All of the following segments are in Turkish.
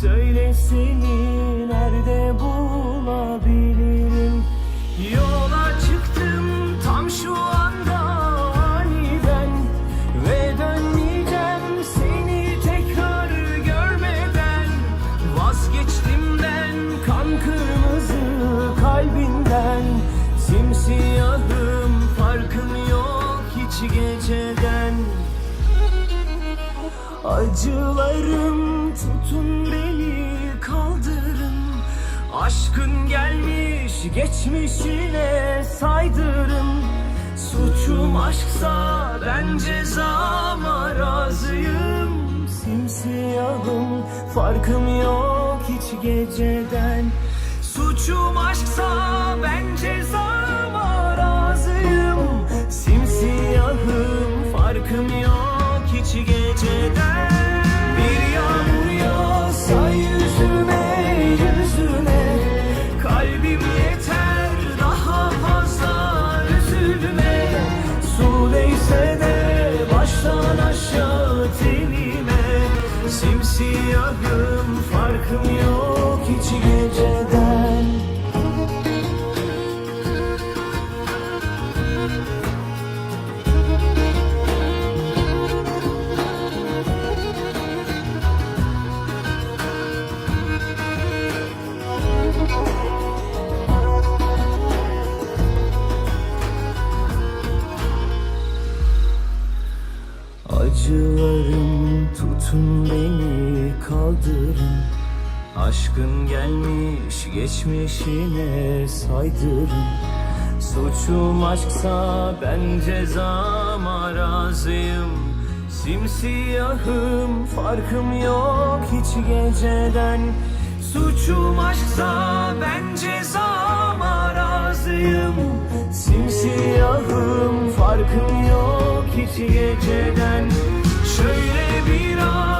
Söyle seni nerede bulabilirim? Yola çıktım tam şu anda aniden Ve dönmeyeceğim seni tekrar görmeden. Vazgeçtim ben kan kırmızı kalbinden. Simsiyahım farkım yok hiç geceden. Acılarım Aşkın gelmiş geçmişine saydırın. Suçum aşksa ben cezama razıyım. Simsiyahım farkım yok hiç geceden. Suçum aşksa ben cezama Acılarım tutun beni kaldırın. Aşkın gelmiş geçmişine saydırın. Suçum aşksa ben cezama razıyım Simsiyahım farkım yok hiç geceden. Suçum aşksa ben cezama razıyım Simsiyahım farkım yok hiç geceden Öyle bir an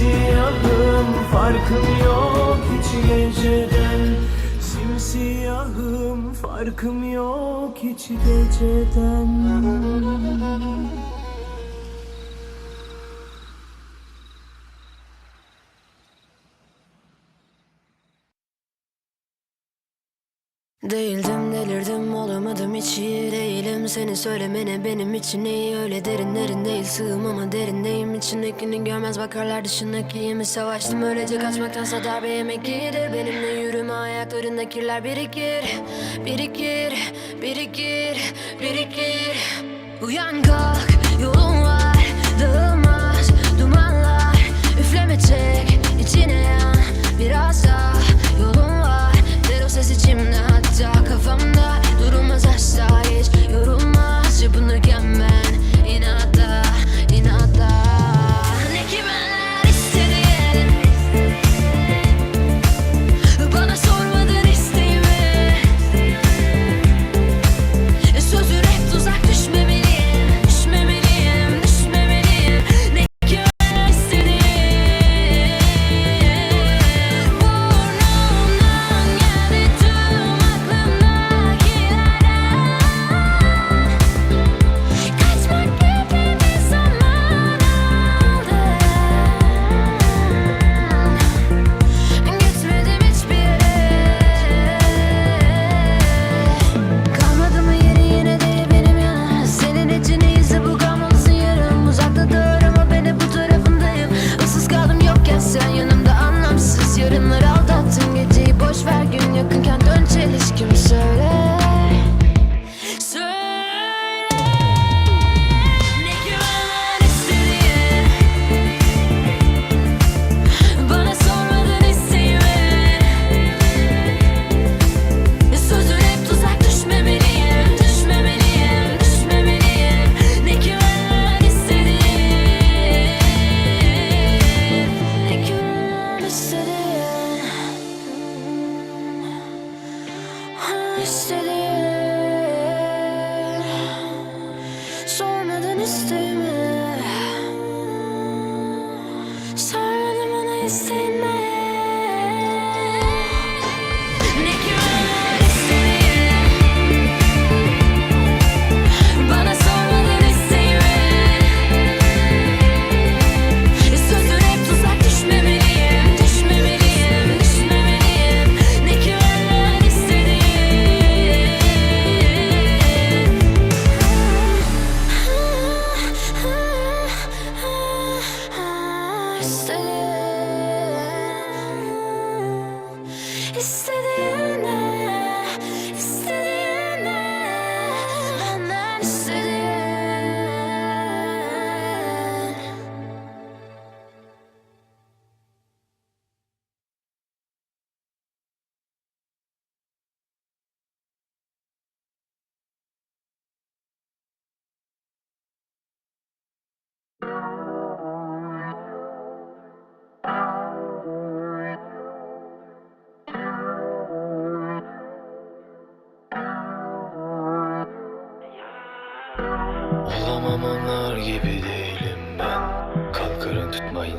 Simsiyahım farkım yok hiç geceden. Simsiyahım farkım yok hiç geceden. Değildim delirdim olamadım hiç iyi değilim. Seni söylemene benim için iyi. Öyle derinlerin değil. Sığım ama derindeyim içindekini görmez bakarlar dışındaki mi Savaştım öylece kaçmaktansa darbe yemek iyidir. Benimle yürüme ayaklarında kirler birikir. Birikir, birikir, birikir. Uyan kalk yolun var. Dağılmaz dumanlar Üfleme çek. İçine yan biraz daha. Yolun var. O ses içimde hatta kafamda Durulmaz asla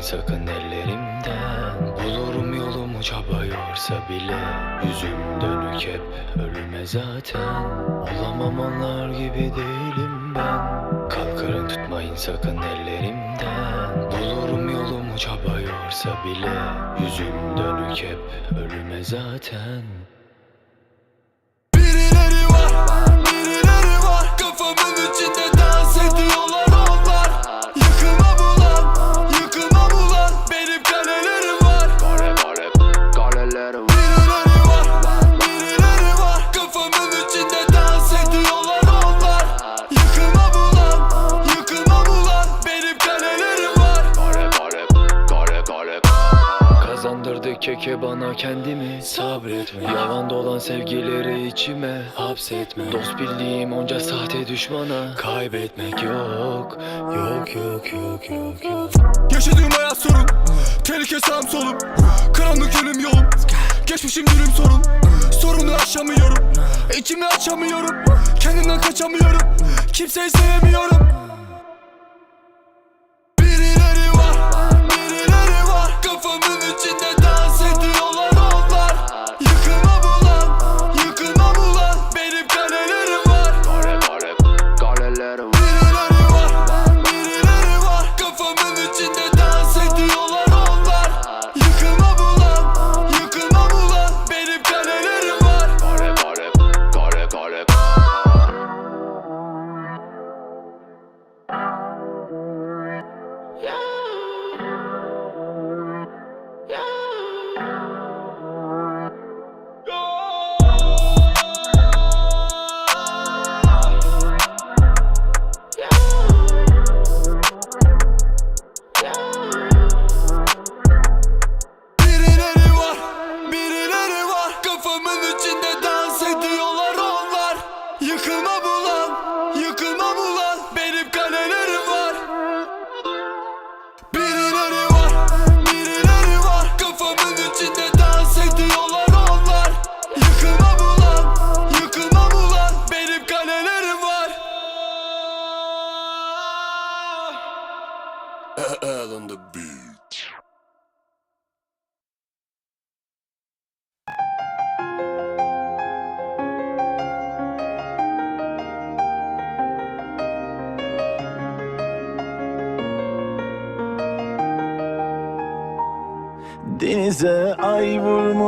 sakın ellerimden Bulurum yolumu çaba yorsa bile. Yüzüm dönük hep ölüme zaten. Olamam onlar gibi değilim ben. Kalkarım tutmayın sakın ellerimden. Bulurum yolumu çaba yorsa bile. Yüzüm dönük hep ölüme zaten. Birileri var, birileri var. Kafamın içinde dans ediyorlar keke bana kendimi Sabretme. Yalan dolan sevgileri içime Hapsetme. Dost bildiğim onca sahte düşmana Kaybetmek yok Yok yok yok yok yok. Yaşadığım hayat sorun Tehlike sağım solum. Karanlık yönüm yolum Geçmişim dürüm sorun. Sorunu aşamıyorum İçimi açamıyorum. Kendimden kaçamıyorum Kimseyi sevemiyorum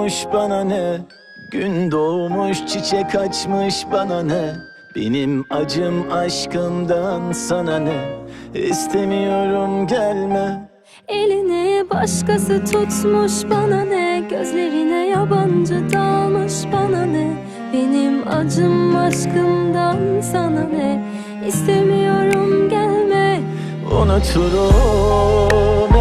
vurmuş bana ne? Gün doğmuş çiçek açmış bana ne? Benim acım aşkımdan sana ne? İstemiyorum gelme. Elini başkası tutmuş bana ne? Gözlerine yabancı dalmış bana ne? Benim acım aşkımdan sana ne? İstemiyorum gelme. Unuturum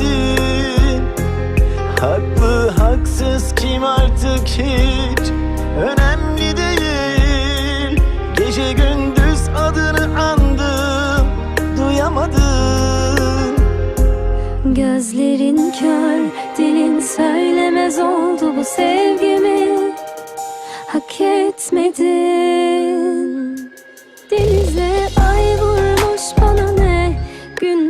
göremedim Haklı haksız kim artık hiç? Önemli değil. Gece gündüz adını andım duyamadım. Gözlerin kör, dilin söylemez oldu bu sevgimi. Hak etmedin. Denize ay vurmuş bana ne? Gün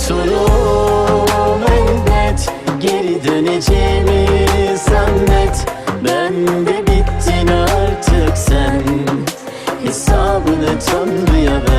Unuturum elbet Geri döneceğimi zannet. Ben de bittin artık sen. Hesabını Tanrı'ya ver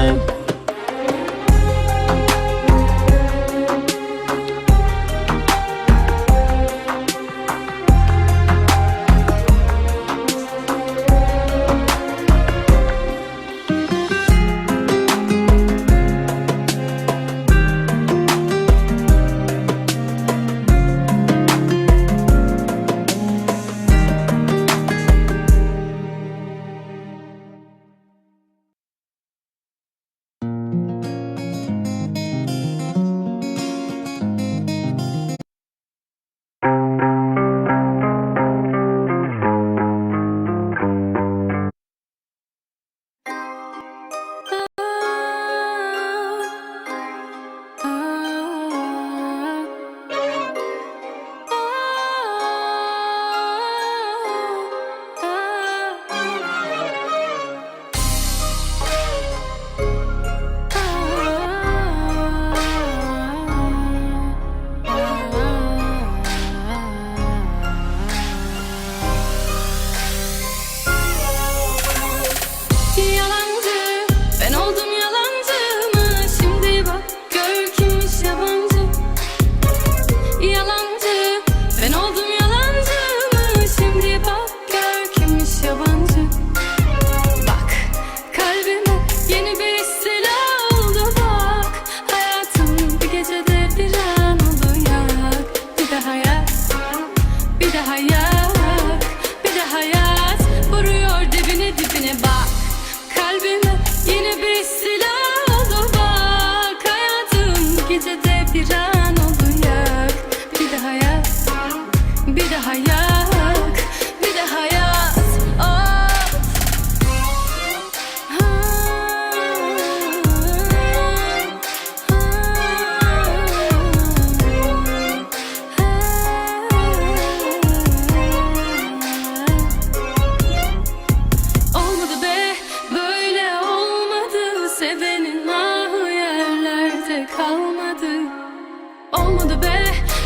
Olmadı be.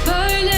Böyle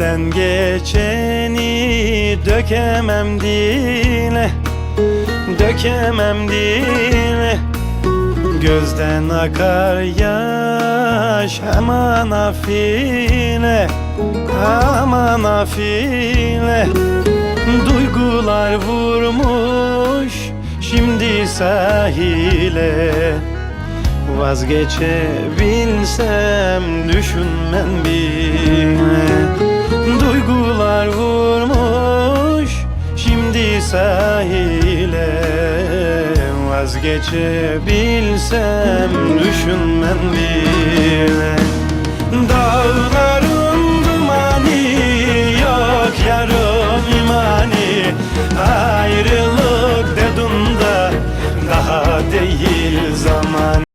Kalpten geçeni dökemem dile Dökemem dile. Gözden akar yaş aman afile Aman afile. Duygular vurmuş şimdi sahile. Vazgeçebilsem düşünmem bile duygular vurmuş. Şimdi sahile Vazgeçebilsem düşünmem bile. Dağların dumanı yok yarım imani. Ayrılık dedun da daha değil zaman.